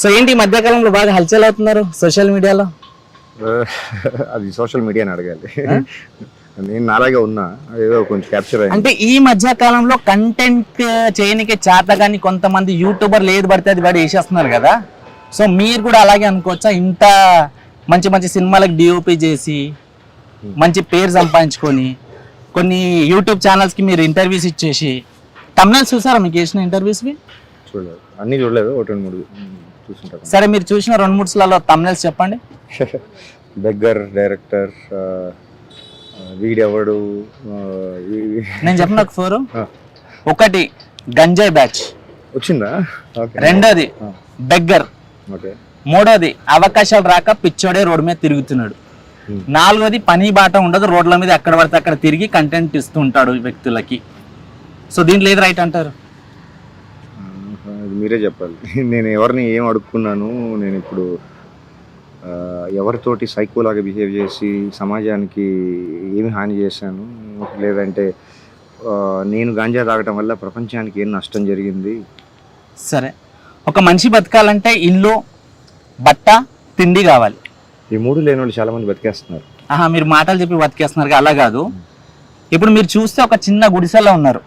So ఏంటి ఈ మధ్యకాలంలో బాగా హల్చల్ అవుతున్నారు సోషల్ మీడియాలో? అది సోషల్ మీడియాని అడగాలి. నేను నాలాగే ఉన్నా ఏదో కొంచెం క్యాప్చర్ అంటే ఈ మధ్య కాలంలో కంటెంట్ చేయనికి చేత కానీ కొంతమంది యూట్యూబర్లు ఏది పడితే అది పడి వేసేస్తున్నారు కదా. సో మీరు కూడా అలాగే అనుకోవచ్చా? ఇంత మంచి మంచి సినిమాలకు డిఓపి చేసి మంచి పేరు సంపాదించుకొని కొన్ని యూట్యూబ్ ఛానల్స్కి మీరు ఇంటర్వ్యూస్ ఇచ్చేసి తమిళ చూసారా మీకు వేసిన ఇంటర్వ్యూస్వి చూడలేదు. అన్ని చూడలేదు ఒకటి రెండు మూడు. సరే మీరు చూసిన రెండు మూడు సార్లు తమిళస్ చెప్పండి. బెగ్గర్ డైరెక్టర్ వీడెవడు నేను చెప్పిన ఒక ఫోర్? ఒకటి గంజాయి బ్యాచ్. వచ్చిందా? రెండోది బెగ్గర్. మూడోది అవకాశాలు రాక పిచ్చోడే రోడ్డు మీద తిరుగుతున్నాడు. నాలుగోది పని బాట ఉండదు రోడ్ల మీద ఎక్కడ పడితే అక్కడ తిరిగి కంటెంట్ ఇస్తూ ఉంటాడు వ్యక్తులకి. సో దీంట్లో ఏది రైట్ అంటారు? మీరే చెప్పాలి. నేను ఎవరిని ఏం అడుక్కున్నాను నేను ఇప్పుడు ఎవరితోటి సైకోలాగా బిహేవ్ చేసి సమాజానికి ఏమి హాని చేశాను లేదంటే నేను గాంజా తాగటం వల్ల ప్రపంచానికి ఏం నష్టం జరిగింది? సరే. ఒక మనిషి బతకాలంటే ఇల్లు బట్ట తిండి కావాలి. ఈ మూడు లేని వాళ్ళు చాలా మంది బతికేస్తున్నారు. ఆహా మీరు మాటలు చెప్పి బతికేస్తున్నారు అలా కాదు. ఇప్పుడు మీరు చూస్తే ఒక చిన్న గుడిసెలో ఉన్నారు.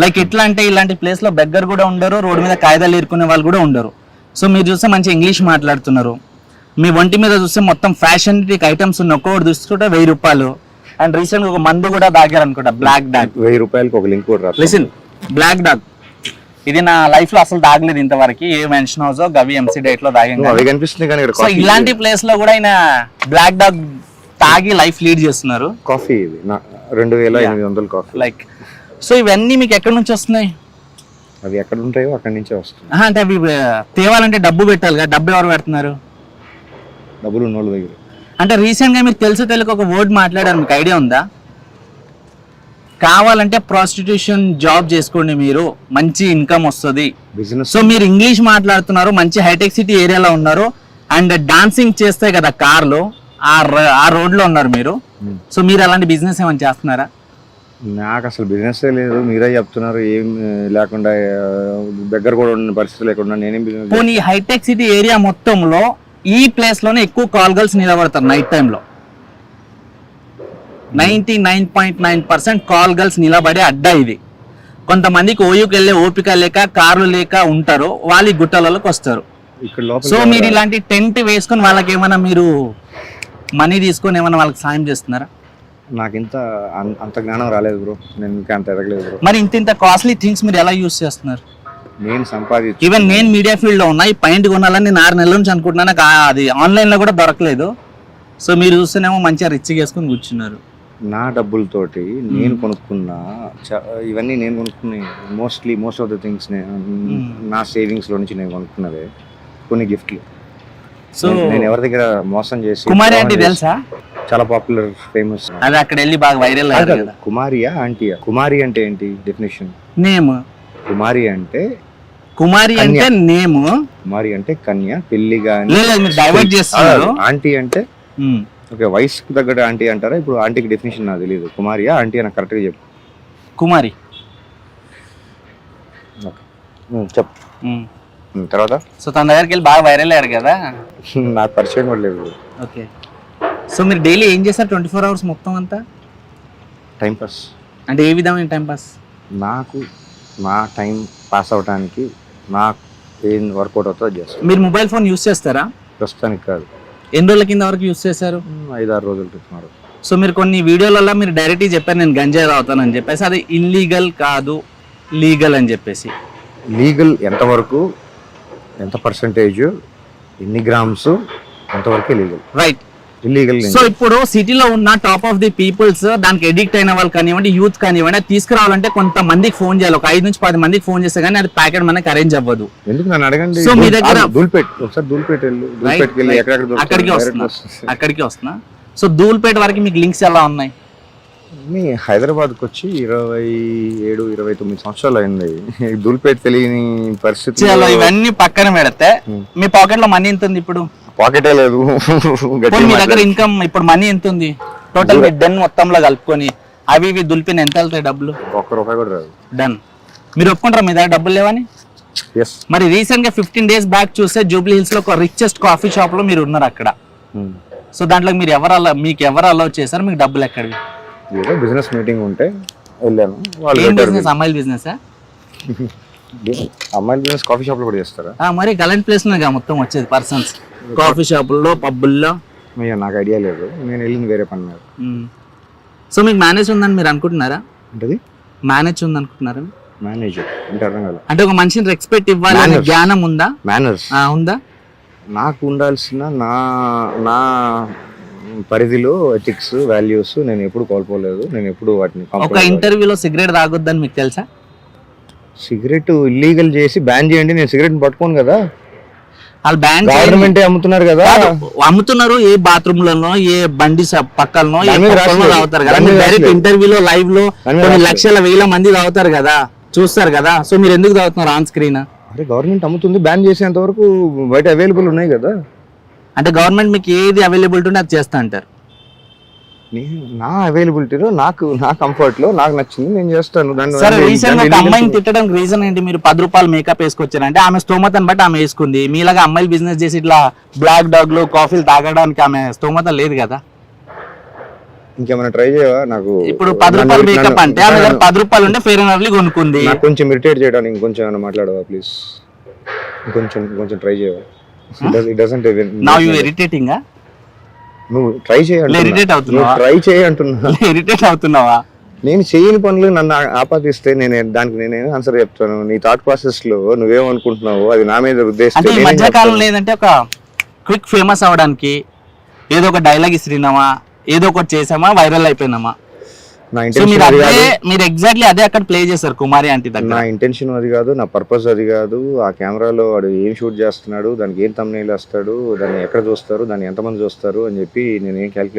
లైక్ ఎట్లా అంటే ఇలాంటి ప్లేస్లో బెగ్గర్ కూడా ఉండరు రోడ్డు మీద కాగితాలు ఏరుకునే వాళ్ళు కూడా ఉండరు. సో మీరు చూస్తే మంచి ఇంగ్లీష్ మాట్లాడుతున్నారు. మీ ఒంటి మీద చూస్తే మొత్తం ఫ్యాషన్ ఐటమ్స్ ఉన్న ఒక్కొక్కటి చూసుకుంటే వెయ్యి రూపాయలు. అండ్ రీసెంట్ ఒక మందు కూడా తాగారు అనుకుంటా బ్లాక్ డాగ్ వెయ్యి రూపాయలకి ఒక లింక్ కూడా లిసన్ బ్లాక్ డాగ్ ఇది నా లైఫ్లో అసలు తాగలేదు ఇంతవరకు. ఏ మెన్షన్ హౌస్ గవి ఎంసీ డేట్లో తాగాను సో ఇలాంటి ప్లేస్లో కూడా ఆయన బ్లాక్ డాగ్ తాగి లైఫ్ లీడ్ చేస్తున్నారు. కాఫీ ఇది. రెండు వేల ఎనిమిది వందల కాఫీ లైక్ సో ఇవన్నీ మీకు ఎక్కడి నుంచి వస్తున్నాయి? అవి ఎక్కడ ఉంటాయో అక్కడి నుంచే వస్తుంది అంటే అవి తేవాలంటే డబ్బు పెట్టాలి కదా డబ్బు ఎవరు పెడుతున్నారు? డబ్బులు ఉన్న వాళ్ళ దగ్గర. అంటే రీసెంట్గా మీరు తెలుసు తెలుగు ఒక వర్డ్ మాట్లాడారు మీకు ఐడియా ఉందా? కావాలంటే ప్రాస్టిట్యూషన్ జాబ్ చేసుకోండి మీరు మంచి ఇన్కమ్ వస్తుంది. బిజినెస్ సో మీరు ఇంగ్లీష్ మాట్లాడుతున్నారు మంచి హైటెక్ సిటీ ఏరియాలో ఉన్నారు అండ్ డాన్సింగ్ చేస్తే కదా కార్లో ఆ రోడ్లో ఉన్నారు మీరు. సో మీరు అలాంటి బిజినెస్ ఏమైనా చేస్తున్నారా? నాకు అసలు బిజినెస్ లేదు. మీరే చెప్తున్నారు. ఏం లేకుండా దగ్గర కూడా ఉన్న పరిస్థితి లేకుండా నేనేం బిజినెస్ పోనీ హైటెక్ సిటీ ఏరియా మొత్తంలో ఈ ప్లేస్లోనే ఎక్కువ కాల్ గర్ల్స్ నిలబడతారు నైట్ టైంలో ninety nine point nine percent call girls నిలబడే అడ్డా ఇది. కొంతమందికి ఓయూకి వెళ్ళే ఓపిక లేక కార్లు లేక ఉంటారు. వాళ్ళు గుట్టలలోకి వస్తారు. సో మీరు ఇలాంటి టెంట్ వేసుకొని వాళ్ళకి ఏమైనా మీరు మనీ తీసుకొని ఏమైనా వాళ్ళకి సాయం చేస్తున్నారా? నాకు ఇంత అంత జ్ఞానం రాలేదు బ్రో. నేను ఇంకా అంత ఎదగలేదు బ్రో. మరి ఇంత ఇంత కాస్ట్లీ థింగ్స్ మీరు ఎలా యూస్ చేస్తున్నారు? నేను సంపాదించి ఈవెన్ నేను మీడియా ఫీల్డ్లో ఉన్నా ఈ పాయింట్ కొనాలని నేను ఆరు నెలల నుంచి అనుకుంటున్నాను నాకు ఆ- అది ఆన్లైన్లో కూడా దొరకలేదు. సో మీరు చూస్తేనేమో మంచిగా రిచ్ వేసుకొని కూర్చున్నారు. నా డబ్బులతోటి నేను కొనుక్కున్న చ- ఇవన్నీ నేను కొనుక్కునే mostly most of the things నా సేవింగ్స్లో నుంచి నేను కొనుక్కున్నదే కొన్ని గిఫ్ట్లు సో నేను ఎవరి దగ్గర మోసం చేసి కుమారి ద్రోహం అంటే చేసి- తెలుసా? చాలా పాపులర్ ఫేమస్ అది అక్కడ వెళ్ళి బాగా వైరల్ కదా కుమారియా ఆంటీయా? కుమారి అంటే ఏంటి డెఫినేషన్ నేమ్. కుమారి అంటే కుమారి అంటే నేమ్. కుమారి అంటే కన్య పెళ్ళి లేదు మీరు డైవర్ట్ చేస్తున్నారు. ఆంటీ అంటే. ఓకే వయసుకి తగ్గట్టు ఆంటీ అంటారా? ఇప్పుడు ఆంటీకి డెఫినేషన్ నాకు తెలియదు కుమారియా ఆంటీ అని కరెక్ట్గా చెప్పు. కుమారి. చెప్పు. ఉమ్. ఉమ్, తర్వాత? సో తన దగ్గరికి వెళ్ళి బాగా వైరల్ అయ్యారు కదా? నాకు పరిచయం కూడా లేదు. ఓకే. సో మీరు డైలీ ఏం చేస్తారు? ట్వంటీ ఫోర్ అవర్స్ మొత్తం అంతా? టైం పాస్ అంటే ఏ విధమైన టైం పాస్? నాకు నా టైం పాస్ అవడానికి నాకు ఏం వర్కౌట్ అవుతుందో చేస్తాను. మీరు మొబైల్ ఫోన్ యూస్ చేస్తారా? ప్రస్తుతానికి కాదు. ఎన్ని రోజుల కింద వరకు యూస్ చేశారు? ఉమ్, ఐదు ఆరు రోజులు క్రితం సో మీరు కొన్ని వీడియోలలో మీరు డైరెక్ట్గా చెప్పారు నేను గంజాయి తాగుతానని చెప్పేసి అది ఇల్లీగల్ కాదు లీగల్ అని చెప్పేసి. లీగల్ ఎంతవరకు ఎంత పర్సంటేజ్ ఎన్ని గ్రామ్స్ అంతవరకే లీగల్ రైట్ ఇల్లీగల్ సో ఇప్పుడు సిటీలో ఉన్న టాప్ ఆఫ్ ది పీపుల్స్ దానికి ఎడిక్ట్ అయిన వాళ్ళు కానివ్వండి యూత్ కానివ్వండి అది తీసుకురావాలంటే కొంతమందికి ఫోన్ చేయాలి. ఒక ఐదు నుంచి పది మందికి ఫోన్ చేస్తే కానీ అది ప్యాకెట్ మనకి అరేంజ్ అవ్వదు. ఎందుకు నన్ను అడగండి? సో మీ దగ్గర- దూల్పేట్. ఒకసారి దూల్పేట్? అక్కడికి వస్తున్నా. అక్కడికి వస్తున్నా. సో ధూల్పేట వరకు మీకు లింక్స్ ఎలా ఉన్నాయి? మీ హైదరాబాద్కి వచ్చి ఇరవై ఏడు ఇరవై తొమ్మిది సంవత్సరాలు అయింది. దూల్పేట్ తెలియని పరిస్థితి ఇవన్నీ పక్కన పెడితే Hmm. మీ పాకెట్లో మనీ ఎంత ఉంది ఇప్పుడు? పాకెటే లేదు. మీ దగ్గర. ఇన్కమ్ ఇప్పుడు మనీ ఎంత ఉంది? టోటల్ మీ డెన్ మొత్తంలో కలుపుకొని అవి ఇవి దులిపిన ఎంత వెళ్తాయి డబ్బులు? ఒక్క రూపాయి కూడా రాదు. డన్ మీరు ఒప్పుకుంటారా మీ దగ్గర డబ్బులు లేవని? మరి రీసెంట్గా ఫిఫ్టీన్ డేస్ బ్యాక్ చూస్తే జూబ్లీ హిల్స్లో ఒక రిచెస్ట్ కాఫీ షాప్లో మీరు ఉన్నారు అక్కడ. సో దాంట్లో మీరు ఎవరు అలా మీకు ఎవరు అలౌ చేశారు? మీకు డబ్బులు ఎక్కడివి? ఏదో బిజినెస్ మీటింగ్ ఉంటే వెళ్ళాను. వాళ్ళు ఏం బిజినెస్ అమ్మాయిల బిజినెస్ అమ్మాయిల బిజినెస్ కాఫీ షాప్లో కూడా చేస్తారా? మరి గలెంట్ ప్లేస్ మొత్తం వచ్చేది పర్సన్స్ కాఫీ షాపుల్లో పబ్బుల్లో? అయ్యో నాకు ఐడియా లేదు. నేను వెళ్ళింది వేరే పని మీద. సో మీకు మేనేజ్ ఉందని మీరు అనుకుంటున్నారా? అంటే మేనేజ్ ఉంది అనుకుంటున్నారా మేనేజర్ అంటే అర్థం కాదు అంటే ఒక మనిషిని రెస్పెక్ట్ ఇవ్వాలి అనే. జ్ఞానం ఉందా? మేనర్స్ ఆ, ఉందా? నాకు ఉండాల్సిన నా నా పరిధిలో ఎథిక్స్ వాల్యూస్ నేను ఎప్పుడు కోల్పోలేదు. నేను ఎప్పుడు వాటిని ఒక ఇంటర్వ్యూలో సిగరెట్ తాగొద్దని మీకు తెలుసా? సిగరెట్ ఇల్లీగల్ చేసి బ్యాన్ చేయండి నేను సిగరెట్ పట్టుకోను కదా. వాళ్ళు బ్యాన్ గవర్నమెంట్ అమ్ముతున్నారు కదా. అమ్ముతున్నారు ఏ బాత్రూమ్లలో ఏ బండి పక్కలనో. తాగుతారు కదా. డైరెక్ట్. ఇంటర్వ్యూలో లైవ్లో కొన్ని. లక్షల వేల మంది తాగుతారు కదా. చూస్తారు కదా. సో మీరు ఎందుకు తాగుతున్నారు ఆన్ స్క్రీన్ అరే గవర్నమెంట్ అమ్ముతుంది బ్యాన్ చేసేంత వరకు బయట అవైలబుల్ ఉన్నాయి కదా. అంటే గవర్నమెంట్ మీకు ఏది అవైలబిలిటీ ఉంటే అది చేస్తా అంటారు. నా అవైలబిలిటీలో నాకు నా కంఫర్ట్లో నాకు నచ్చింది నేను చేస్తాను. సరే రీసెంట్ అమ్మాయిని తిట్టడానికి రీజన్ ఏంటి? మీరు పది రూపాయలు మేకప్ వేసుకొచ్చారంటే ఆమె స్తోమతను బట్టి ఆమె వేసుకుంది. మీలాగా అమ్మాయిలు బిజినెస్ చేసి ఇట్లా బ్లాక్ డాగ్లో కాఫీలు తాగడానికి ఆమె స్తోమత లేదు కదా? ఇంకేమైనా ట్రై చేయవా? నాకు ఇప్పుడు పది రూపాయలు మేకప్ అంటే ఆమె దగ్గర పది రూపాయలు ఉంటే ఫెయిర్ అండ్ లవ్లీ కొనుక్కుంది. నాకు కొంచెం ఇరిటేట్ చేయడానికి ఇంకొంచెం ఏమైనా మాట్లాడవా ప్లీజ్ ఇంకొంచెం కొంచెం ట్రై చేయవా? ఇట్ డజంట్ నా యూ ఇరిటేటింగ్ నువ్వు ట్రై చేయ లే, irritate అవుతున్నావా? ట్రై చేయ అంటున్నా. ఇరిటేట్ అవుతున్నావా? నేను చేయని పనులు నన్ను ఆపాదిస్తే నేను దానికి నేనేం ఆన్సర్ చెప్తాను. నీ థాట్ ప్రాసెస్లో నువ్వేమనుకుంటున్నావు అది నా మీద ఉద్దేశిస్తే అంటే ఈ నేనేం మధ్య చెప్తాను? కాలంలో ఏంటంటే ఒక క్విక్ ఫేమస్ అవడానికి ఏదో ఒక డైలాగ్ ఇసిరినామా ఏదో ఒకటి చేసామా వైరల్ అయిపోయినామా? మీరు ఎగ్జాక్ట్లీ అదే అక్కడ ప్లే చేశారు కుమారి ఆంటీ దగ్గర. నా ఇంటెన్షన్ అది కాదు నా పర్పస్ అది కాదు. ఆ కెమెరాలో వాడు ఏం షూట్ చేస్తున్నాడు దానికి ఏం తమ్నేల్ వేస్తాడు దాన్ని ఎక్కడ చూస్తారు దాన్ని ఎంతమంది చూస్తారు అని చెప్పి నేను ఏం క్యాలిక్యులేట్